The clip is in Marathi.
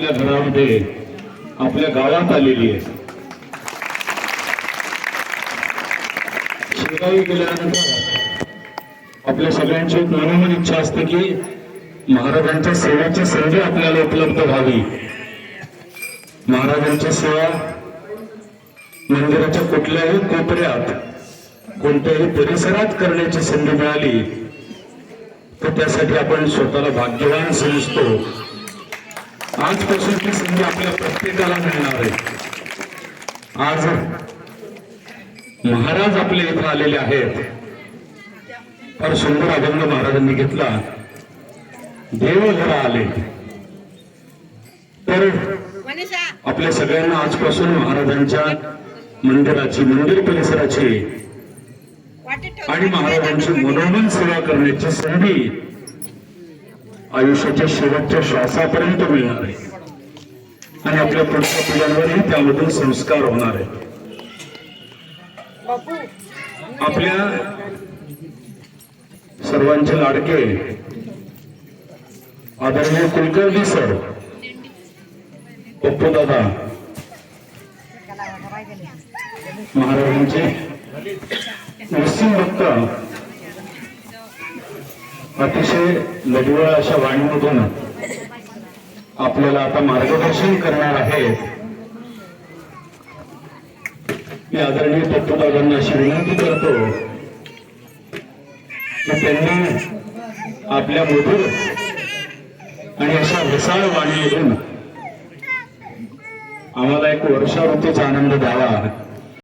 आपल्या घरामध्ये आपल्या गावात आलेली आहे. शेगावी गेल्यानंतर आपल्या सगळ्यांची एक मनोमन इच्छा असते की महाराजांच्या सेवाची संधी आपल्याला उपलब्ध व्हावी. महाराजांची सेवा मंदिराच्या कुठल्याही कोपऱ्यात कोणत्याही परिसरात करण्याची संधी मिळाली तर त्यासाठी आपण स्वतःला भाग्यवान समजतो. आजपासून ती संधी आपल्या प्रत्येकाला मिळणार आहे. आज महाराज आपल्या इथं आलेले आहेत. फार सुंदर अभंग महाराजांनी घेतला. देव घरा आले. तर आपल्या सगळ्यांना आजपासून महाराजांच्या मंदिराची मंदिर परिसराची. आणि महाराजांची मनोमन सेवा करण्याची संधी आयुष्याच्या शेवटच्या श्वासापर्यंत मिळणार आहे. आणि आपल्या पुढच्या पिढ्यांवरही त्यामधून संस्कार होणार आहे आपल्या सर्वांचे लाडके आदरणीय कुलकर्णी सर पप्पू दादा महाराजांचे निश्चित भक्त अतिशय लढवळ अशा वाणीमधून आपल्याला आता मार्गदर्शन करणार आहेत. मी आदरणीय पप्पू अशी विनंती करतो की त्यांनी आपल्या मधुर आणि अशा विशाळ वाणीमधून आम्हाला एक वर्षावृत्तीचा आनंद द्यावा.